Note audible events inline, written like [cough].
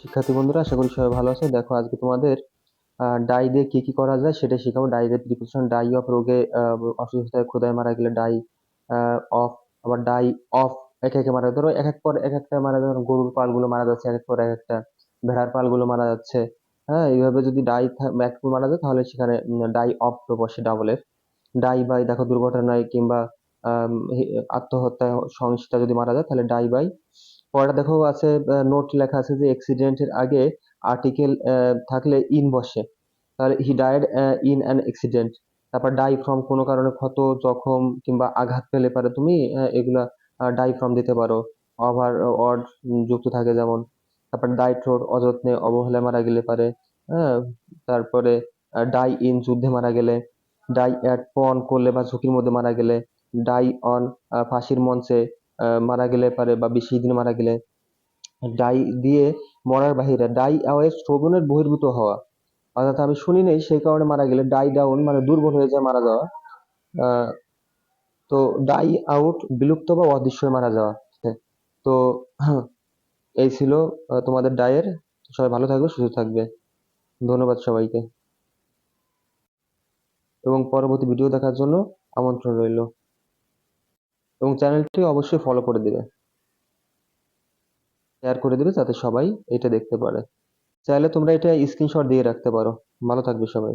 শিক্ষার্থী বন্ধুরা, আশা করি সবাই ভালো আছো। দেখো, আজকে তোমাদের ডাই দিয়ে কি কি করা যায় সেটা শেখাবো। ডাই দিয়ে প্রিপারেশন ডাই অফ রোগে অসুস্থতায়, ক্ষুধায় মারা গেলে ডাই অফ আবার ডাই অফ একে একে মারা ধরো, এক এক পর এক একটা মারা ধরো গরুর পালগুলো মারা যাচ্ছে, এক এক পর এক একটা ভেড়ার পালগুলো মারা যাচ্ছে। হ্যাঁ এইভাবে যদি ডাই একটু মারা যায়, তাহলে সেখানে ডাই অফ তো বসে ডাবলের ডাই বাই, দেখো, দুর্ঘটনায় কিংবা আত্মহত্যায় সহিংসতা যদি মারা যায়, তাহলে ডাই বাই পরেরটা দেখো আছে নোট লেখা আছে যে অ্যাক্সিডেন্টের আগে আর্টিকেল থাকলে ইন বসে। তাহলে he died in an accident তারপর ডাই ফ্রম কোনো কারণে ক্ষত, জখম কিংবা আঘাত পেলে পারে তুমি এগুলা ডাই ফ্রম দিতে পারো। ওভার অড যুক্ত থাকে যেমন। তারপর ডাই থ্রোড অযত্নে, অবহেলায় মারা গেলে পারে। হ্যাঁ তারপরে ডাই ইন যুদ্ধে মারা গেলে। ডাই অ্যাট পন করলে বা ঝুঁকির মধ্যে মারা গেলে। ডাই অন ফাঁসির মঞ্চে। মারা গেলে পারে বা বেশি দিন মারা গেলে ডাই দিয়ে মরার বাহিরে ডাই আওয়ে শ্রবণের বহির্ভূত হওয়া। অর্থাৎ আমি শুনি নেই, সেই কারণে মারা গেলে ডাই ডাউন মানে দুর্বল হয়ে যায় মারা যাওয়া। তো ডাই আউট, বিলুপ্ত বা অদৃশ্য মারা যাওয়া। তো [clears throat] এই ছিল তোমাদের ডায়ের সবাই ভালো থাকবে, সুস্থ থাকবে। ধন্যবাদ সবাইকে। এবং পরবর্তী ভিডিও দেখার জন্য আমন্ত্রণ রইল। এবং চ্যানেলটি অবশ্যই ফলো করে দেবে। শেয়ার করে দেবে যাতে সবাই এটা দেখতে পারে। চাইলে তোমরা এটা স্ক্রিনশট দিয়ে রাখতে পারো। ভালো থাকবে সবাই।